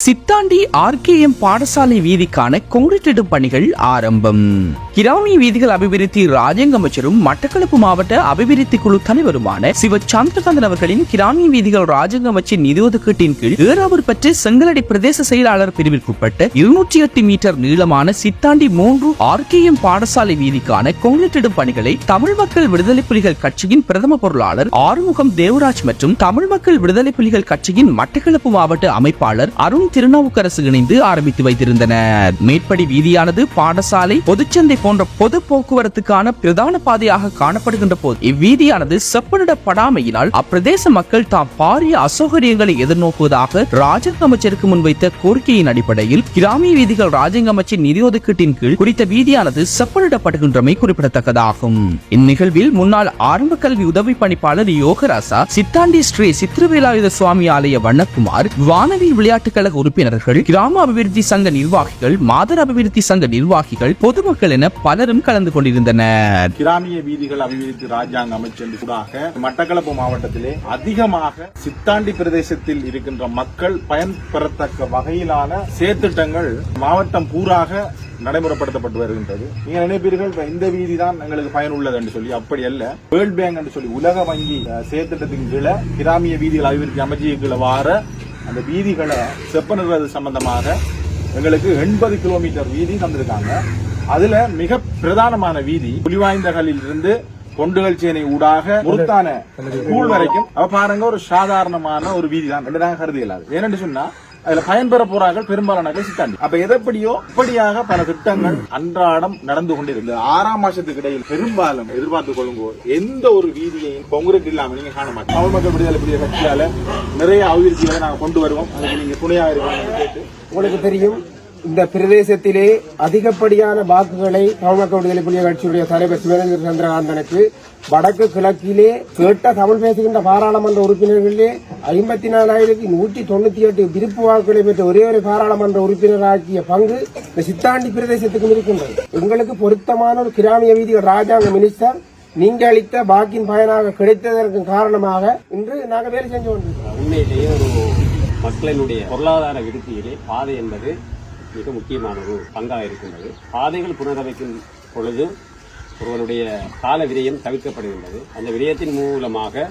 Sithandi RKM பாடசாலை வீதிக்கான concrete பணிகள் ஆரம்பம். கிராமிய வீதிகள் அபிவிருத்தி ராஜ்யங்க அமைச்சரும் மட்டக்களப்பு மாவட்ட அபிவிருத்தி குழு தலைவருமான சிவ சந்திரகாந்தன் அவர்களின் கிராமிய வீதிகள் ராஜ்யங்க அமைச்சின் நிதி ஒதுக்கீட்டின் கீழ் ஏறாவூர் பற்றி செங்கலடி பிரதேச செயலாளர் பிரிவிற்குட்பட்ட இருநூற்றி எட்டு மீட்டர் நீளமான சித்தாண்டி மூன்று ஆர்கேஎம் பாடசாலை வீதிக்கான கொங்கிரீட் பணிகளை தமிழ் மக்கள் விடுதலை புலிகள் கட்சியின் பிரதம பொருளாளர் ஆறுமுகம் தேவராஜ் மற்றும் தமிழ் மக்கள் விடுதலை புலிகள் கட்சியின் மட்டக்களப்பு மாவட்ட அமைப்பாளர் அருண் திருநாவுக்கரசு இணைந்து ஆரம்பித்து வைத்திருந்தனர். மேற்படி வீதியானது பாடசாலை பொதுச்சந்தை போன்ற பொது போக்குவரத்துக்கான பிரதான பாதையாக காணப்படுகின்ற போது இவ்வீதியானது செப்பனிடப்படாமையினால் அப்பிரதேச மக்கள் தாம் பாரிய அசௌகரியங்களை எதிர்நோக்குவதாக ராஜங்க அமைச்சருக்கு முன்வைத்த கோரிக்கையின் அடிப்படையில் கிராமிய வீதிகள் ராஜங்க அமைச்சின் நிதி ஒதுக்கீட்டின் கீழ் குறித்த வீதியானது செப்பனிடப்படுகின்றமை குறிப்பிடத்தக்கதாகும். இந்நிகழ்வில் முன்னாள் ஆரம்ப கல்வி உதவி பணிப்பாளர் யோகராசா சித்தாண்டி ஸ்ரீ சித்திரவேலாயுத சுவாமி ஆலய வண்ணகுமார் வானவில் விளையாட்டுக் கழக உறுப்பினர்கள் கிராம அபிவிருத்தி சங்க நிர்வாகிகள் மாதர் அபிவிருத்தி சங்க நிர்வாகிகள் பொதுமக்கள் என பலரும் கலந்து கொண்டிருந்தனர். கிராமிய வீதிகள் அபிவிருத்தி ராஜாங்க அமைச்சர் கூடாக மட்டக்களப்பு மாவட்டத்திலே அதிகமாக சித்தாண்டி பிரதேசத்தில் இருக்கின்ற மக்கள் பயன்பெறத்தக்க வகையிலான சேத்திட்டங்கள் மாவட்டம் பூராக நடைமுறைப்படுத்தப்பட்டு வருகின்றது. நீங்க நினைப்பீர்கள் இந்த வீதி தான் எங்களுக்கு பயனுள்ளது என்று சொல்லி அப்படி அல்ல. வேர்ல்ட் பேங்க் என்று சொல்லி உலக வங்கி அஹ், செயற்திட்டத்தின் கீழே கிராமிய வீதிகள் அபிவிருத்தி அமைச்சின் கீழே வார அந்த வீதிகளை செப்பனிடுறது சம்பந்தமாக எங்களுக்கு எண்பது கிலோமீட்டர் வீதி தந்திருக்காங்க. அதுல மிக பிரதானமான வீதி புலிவாய்ந்தகளில் இருந்து கொண்டுகள் சேனை ஊடாக முருத்தான கூழ் வரைக்கும். அப்ப பாருங்க ஒரு சாதாரணமான ஒரு வீதி தான் ரெண்டு நாங்க கருதி இல்லாது ஏனென்று சொன்னா அதுல பயன்பெற போறார்கள் பெரும்பாலான சித்தாண்டி அப்ப எதப்படியோ இப்படியாக பல திட்டங்கள் அன்றாடம் நடந்து கொண்டிருந்தது ஆறாம் மாசத்துக்கு இடையில் பெரும்பாலும் எதிர்பார்த்து கொள்ளும்போது எந்த ஒரு வீதியையும் பொங்குரட்டு இல்லாம நீங்க காண மாட்டோம் தமிழ் மக்கள் விடுதலை புலிகள் கட்சியால நிறைய அபிவிருத்திகளை நாங்க கொண்டு வருவோம். அதுக்கு நீங்க துணையாக இருக்கணும் கேட்டு உங்களுக்கு தெரியும். இந்த பிரதேசத்திலே அதிகப்படியான வாக்குகளை தமிழ் விடுதலை கட்சியுடைய தலைவர் சிவரஞ்சன் சந்திரகாந்தனுக்கு வடக்கு கிழக்கிலே கேட்ட தமிழ் பேசுகின்ற பாராளுமன்ற உறுப்பினர்களிலே ஐம்பத்தி நாலாயிரத்தி நூற்றி தொண்ணூத்தி எட்டு விருப்பு வாக்குகளை பெற்ற ஒரே ஒரு பாராளுமன்ற உறுப்பினராக்கிய பங்கு இந்த சித்தாண்டி பிரதேசத்துக்கும் இருக்கின்றது. எங்களுக்கு பொருத்தமான ஒரு கிராமிய வீதிகள் ராஜாங்க மினிஸ்டர் நீங்க அளித்த வாக்கின் பயனாக கிடைத்ததற்கு காரணமாக இன்று நாங்கள் வேலை செஞ்சு கொண்டிருக்கிறோம். உண்மையிலேயே ஒரு மக்களினுடைய பொருளாதார விருத்தியிலே பாதை என்பது மிக முக்கியமான ஒரு பங்காக இருக்கின்றது. பாதைகள் புனரமைக்கும் பொழுது ஒருவருடைய கால விரயம் தவிர்க்கப்படுகின்றது. அந்த விரயத்தின் மூலமாக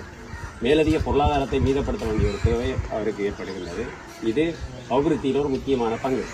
மேலதிக பொருளாதாரத்தை மீதப்படுத்த வேண்டிய ஒரு தேவை அவருக்கு ஏற்படுகின்றது. இது அபிவிருத்தியில் ஒரு முக்கியமான பங்கு.